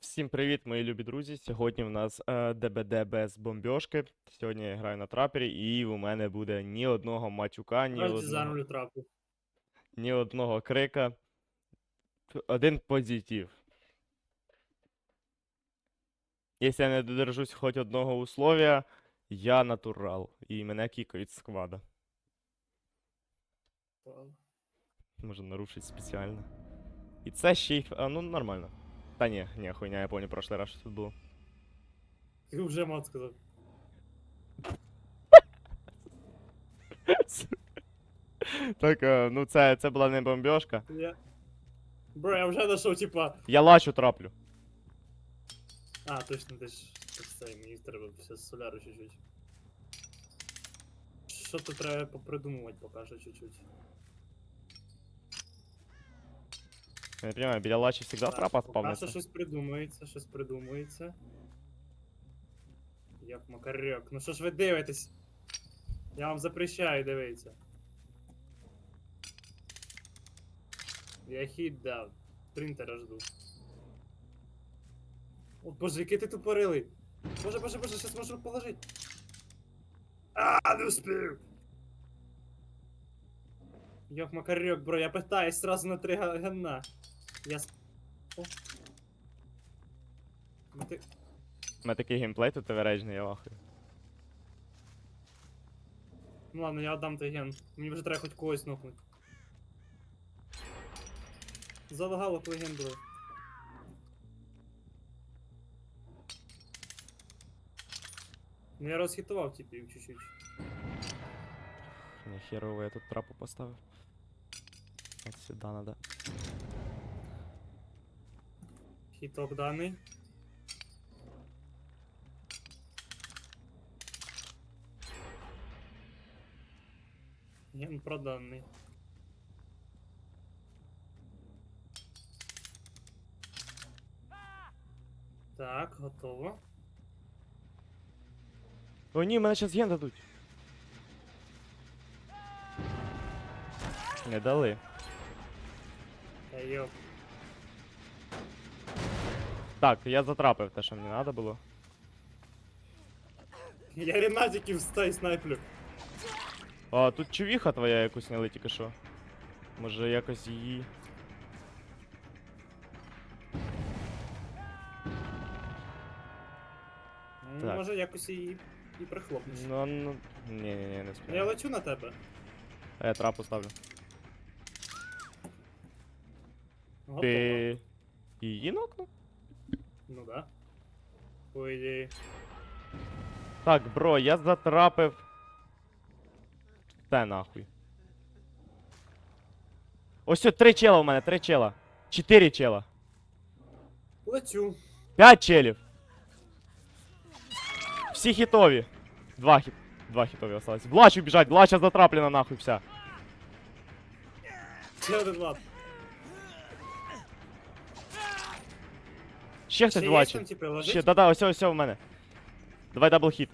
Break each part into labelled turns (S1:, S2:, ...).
S1: Всім привіт, мої любі друзі. Сьогодні в нас е, ДБД без бомбьошки. Сьогодні я граю на трапері, і у мене буде ні одного матюка, ні одного,
S2: трапу.
S1: ні одного крика. Один позитив. Якщо я не додержусь хоч одного условия, я натурал. І мене кікають з сквада. Може нарушить спеціально. І це ще й. А, ну нормально. Та ні, ні, хуйня, я пам'ятаю прошлий раз, що тут було.
S2: Ти вже мат сказав.
S1: Так, е, ну це, це була не бомбьошка.
S2: Я... Бро, я вже знайшов, типа.
S1: Я лачу траплю.
S2: А, точно, ти ж ти ж цей, мені треба все з соляру чуть-чуть. Що то треба попридумувати поки що чуть-чуть.
S1: Я не понимаю, біля лачі завжди трапа спавниться.
S2: щось придумується, щось придумується. Як макарьок. Ну що ж ви дивитесь? Я вам запрещаю дивитися. Я хід дав. Принтера жду. О боже, який ти тупорилий! Боже, боже, боже, щас можу положити. А, не успів! Йох, макарьок, бро, я питаюсь сразу на три га- гана. Я с... О. Ну ти...
S1: У мене такий геймплей тут аверейджний, я вахую.
S2: Ну ладно, я отдам той ген. Мені вже треба хоч когось нокнути. Залагало, коли ген. Ну я розхитував типів чуть-чуть.
S1: Не херово, я тут трапу поставив. От сюди надо.
S2: Хіток даний. Ген проданий. Так, готово.
S1: О ні, мене зараз ген дадуть. Не дали.
S2: Та йоп.
S1: Так, я затрапив те, що мені треба було.
S2: Я ренатиків стай снайплю.
S1: А, тут човіха твоя якусь не тільки що. Може якось її.
S2: Ну,
S1: Так.
S2: Може якось і, і прихлопнеш.
S1: Ну, ну. Ні, ні, ні, не
S2: Я
S1: спію.
S2: лечу на тебе.
S1: А я трапу ставлю.
S2: Готово.
S1: Ти. Її нокнув?
S2: По ідеї.
S1: Так, бро, я затрапив. Те нахуй. Ось от три чела у мене, три чела. Чотири чела.
S2: Лечу.
S1: П'ять челів. Всі хітові. Два хіт. Два хітові осталось. Блачу біжать, блача затраплена нахуй вся.
S2: Ще один лад.
S1: Ще хтось
S2: там, типу?
S1: Ще, да-да, ось ось у мене. Давай дабл хіт.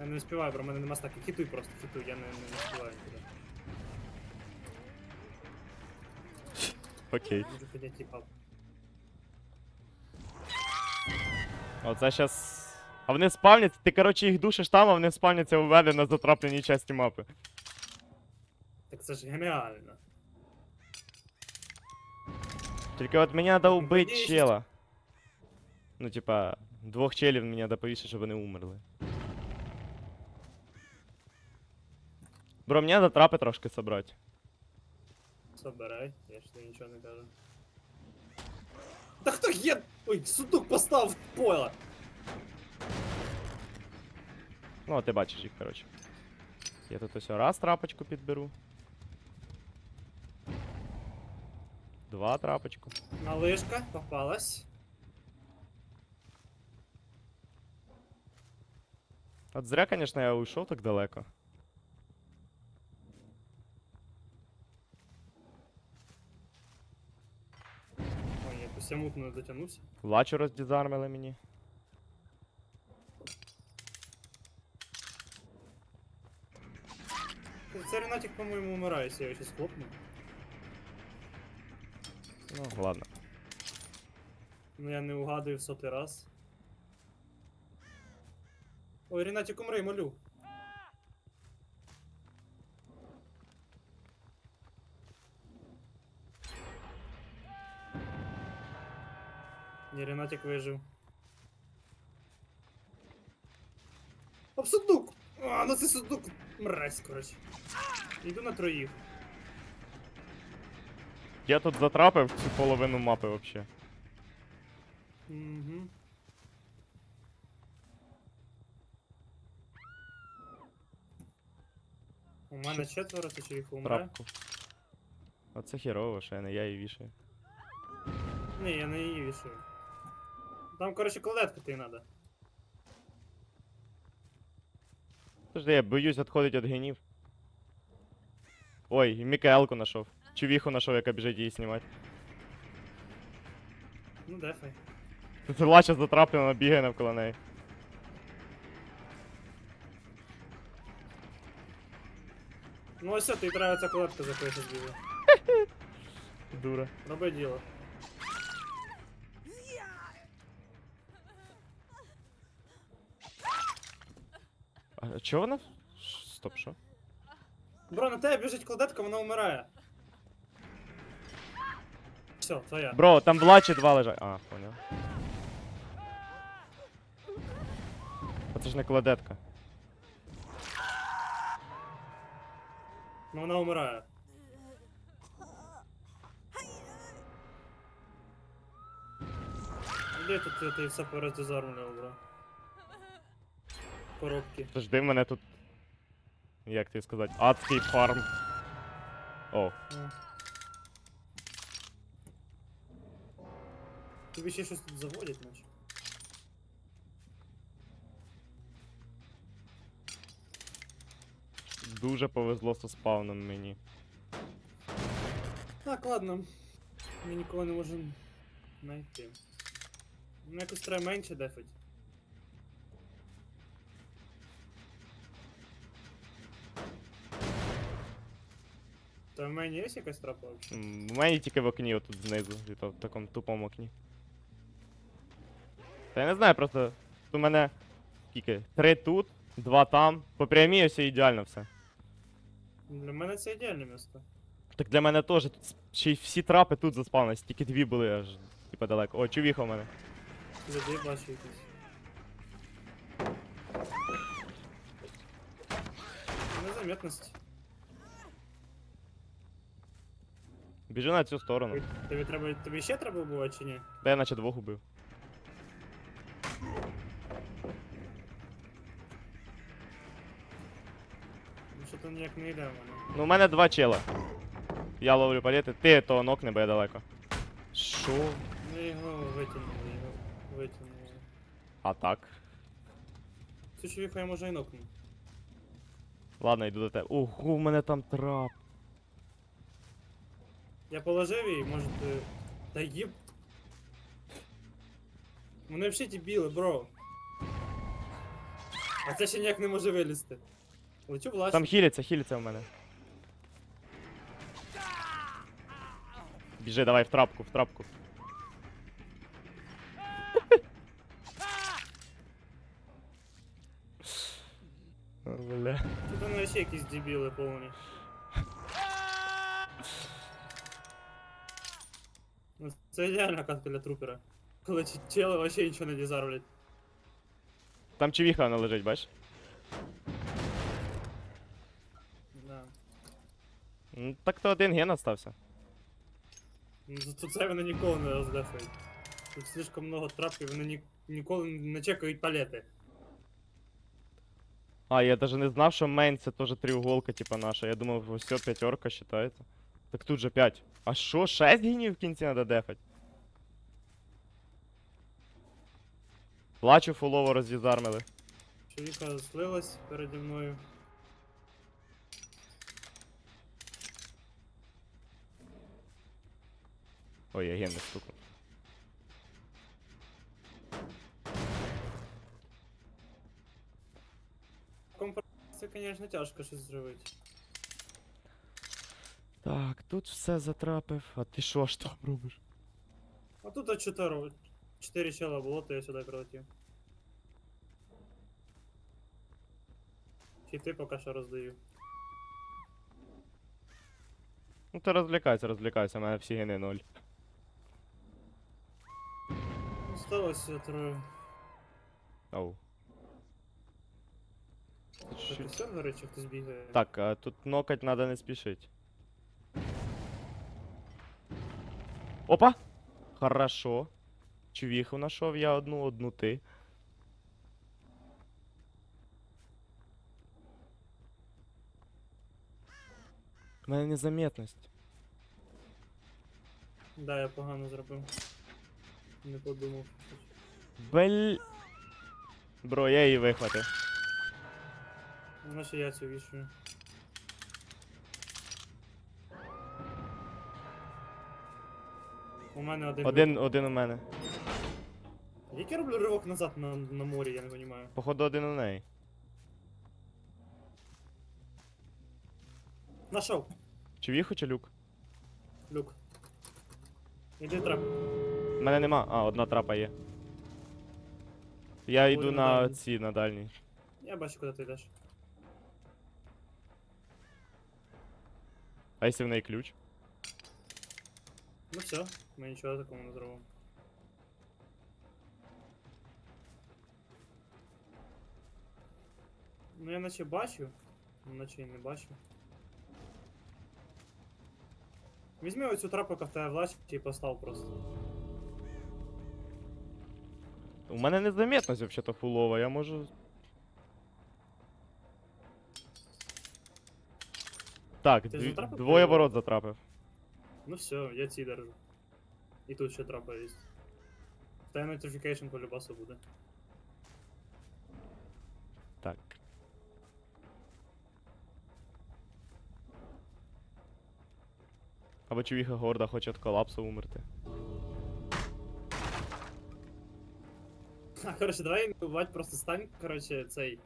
S2: Я не успіваю, бро, в мене нема стаки. Хитуй просто, хитуй, я не, не, успіваю туди.
S1: Окей.
S2: Підняти типа.
S1: Оце щас. А вони спавняться, ти коротше їх душиш там, а вони спавняться у мене на затрапленій часті мапи.
S2: Так це ж геніально.
S1: Тільки от мені треба
S2: Ну,
S1: убити
S2: надіюсь,
S1: чела. Ну, типа, двох челів мені треба повісити, щоб вони умерли. Бро, мені треба трапи трошки собрати.
S2: Собирай, я ж тобі нічого не кажу. Та хто є? Ой, сундук постав в поле!
S1: Ну, от ти бачиш їх, коротше. Я тут ось раз трапочку підберу. Два трапочку.
S2: Малишка попалась.
S1: От зря, конечно, я уйшов так далеко.
S2: Ой, я мутно не дотягнувся.
S1: Лачу роздізармили мені.
S2: Це Ренатик, по-моєму, умирає, якщо я його щас хлопну.
S1: Ну, ладно.
S2: Ну я не угадую в сотий раз. Ой, Ренатик, умри, молю. Ні, Ренатик вижив. Об сундук! А, ну це сундук! Мразь, коротше. Йду на троїх.
S1: Я тут затрапив цю половину мапи вообще.
S2: Угу. У мене четверо, ти чи їх умре?
S1: Трапку. Оце хірово, що я не я її вішаю.
S2: Ні, я не її вішаю. Там, коротше, кладетка ти надо.
S1: Подожди, я боюсь відходить від генів. Ой, і Мікаелку знайшов. Чувіху знайшов, яка біжить її знімати.
S2: Ну, дефай.
S1: Це лача затраплена, бігає навколо неї.
S2: Ну ось все, тобі треба ця кладетка за що збігла.
S1: Дура.
S2: Роби діло.
S1: А чого вона? Ш- Стоп, що?
S2: Бро, на тебе біжить кладетка, вона вмирає. Все, твоя.
S1: Бро, там в лачі два лежать. А, поняв. А це ж не кладетка.
S2: Ну вона вмирає. Де тут ти, ти все пороздизармлював, бро? Коробки.
S1: Подожди, в мене тут. Як тобі сказати? Адський фарм. О,
S2: Ну. Тобі ще щось тут заводять, наче.
S1: дуже повезло зі спавном мені.
S2: Так, ладно. Ми нікого не можемо знайти. Ну якось треба менше дефать. Та в мене є якась трапа взагалі?
S1: М, У мене тільки в окні отут знизу, і то в такому тупому окні. Та я не знаю, просто у мене скільки? Три тут, два там. По прямій ось ідеально все.
S2: Для мене це ідеальне місто.
S1: Так для мене теж тут ще й всі трапи тут заспавнились, тільки дві були аж типа далеко. О, чувіха в мене.
S2: Людей бачу якісь. Незаметність.
S1: Біжи на цю сторону.
S2: Тобі треба. Тобі ще треба вбивати чи ні?
S1: Та я наче двох убив.
S2: То ніяк не йде в мене.
S1: Ну, у мене два чела. Я ловлю палети, ти того нокне, бо я далеко. Що?
S2: Ми його витягнули, його витягнули.
S1: А так.
S2: Цю чоловіка я може і нокну.
S1: Ладно, йду до тебе. Ого, у мене там трап.
S2: Я положив її, може ти. Та їб. Вони взагалі дебіли, бро. А це ще ніяк не може вилізти. Лечу в лачу.
S1: Там хілиться, хілиться в мене. Біжи, давай в трапку, в трапку. О, Бля.
S2: Тут вони ще якісь дебіли повні. Ну, це ідеальна катка для трупера. Коли ч- чели вообще нічого не дізарвлять.
S1: Там чувіха вона лежить, бачиш? Ну, так то один ген остався.
S2: Ну, зато це вони ніколи не роздефають. Тут слишком много трапів, вони ні, ніколи не чекають палети.
S1: А, я даже не знав, що мейн це теж треуголка, типа наша. Я думав, все, п'ятерка считається. Так тут же 5. А що, 6 генів в кінці треба дефать? Плачу фулово роздізармили.
S2: Чоловіка слилась переді мною.
S1: Ой, я не стукнув.
S2: Компр... Це, звісно, тяжко щось зробити.
S1: Так, тут все затрапив. А ти що ж там робиш?
S2: А тут а чотири. Чотири чела було, то я сюди прилетів. Хіти поки що роздаю.
S1: Ну ти розвлікайся, розвлікайся, у мене всі гени ноль.
S2: Осталося троє.
S1: Оу.
S2: Це ти сервери чи хтось бігає?
S1: Так, а тут нокать треба не спішить. Опа! Хорошо. Чувіху нашов я одну, одну ти. У мене незаметність.
S2: Да, я погано зробив. Не подумав.
S1: Бель. Бро, я її вихватив.
S2: Наче я цю вішую. У мене один.
S1: Один, один у мене.
S2: Як я роблю ривок назад на, на морі, я не розумію.
S1: Походу один у неї.
S2: Нашов.
S1: Чувіху чи люк?
S2: Люк. Іди трап.
S1: Мене нема. А, одна трапа є. Я йду на
S2: далі.
S1: ці, на дальній.
S2: Я бачу, куди ти йдеш.
S1: А якщо в неї ключ?
S2: Ну все, ми нічого такого не зробимо. Ну я наче бачу, наче і не бачу. Візьми оцю трапу, яка в тебе в лачі і постав просто.
S1: У мене незаметність взагалі фулова, я можу. Так,
S2: Ти
S1: дві-
S2: затрапив
S1: двоє ворот затрапив.
S2: Ну все, я ці держу. І тут ще трапа є. В notification по любасу буде.
S1: Так. Або чувіха горда хоче від колапсу умерти.
S2: коротше, давай не бувать, просто стань, коротше, цей.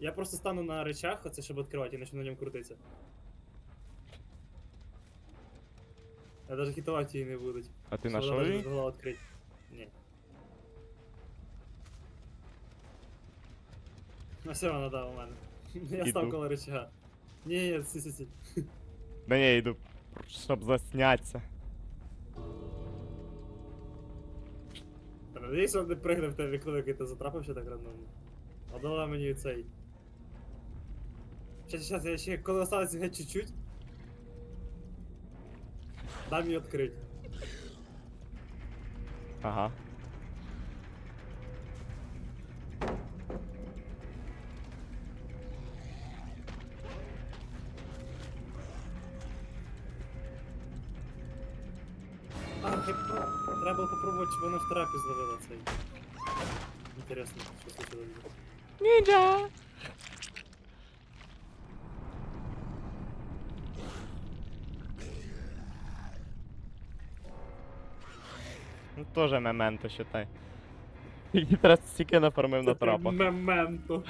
S2: Я просто стану на речах, оце щоб відкривати, і почну на ньому крутитися. Я даже хитувати її не будуть.
S1: А ти
S2: Щоб вона
S1: нашов
S2: даже не
S1: її?
S2: змогла відкрити. Ні. Ну все, вона да, у мене. Я став
S1: Іду.
S2: коло речага. Ні, ні, сі, сі, сі.
S1: Да ні, я йду, щоб заснятися.
S2: Надіюсь, він не пригне в те вікно, яке ти затрапив так рандомно. А дала мені цей. Щас, щас, я ще коли осталось геть чуть-чуть. Дам мені відкрити.
S1: Ага.
S2: Вона в трапі зловила цей. Інтересно, що случилось.
S1: Ніндзя! Ну тоже мементо, считай. Тільки треба стільки нафармив на трапах.
S2: Мементо.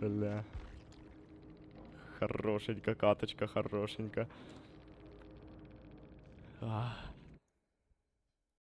S1: Бля. Хорошенька каточка, хорошенька. Ах.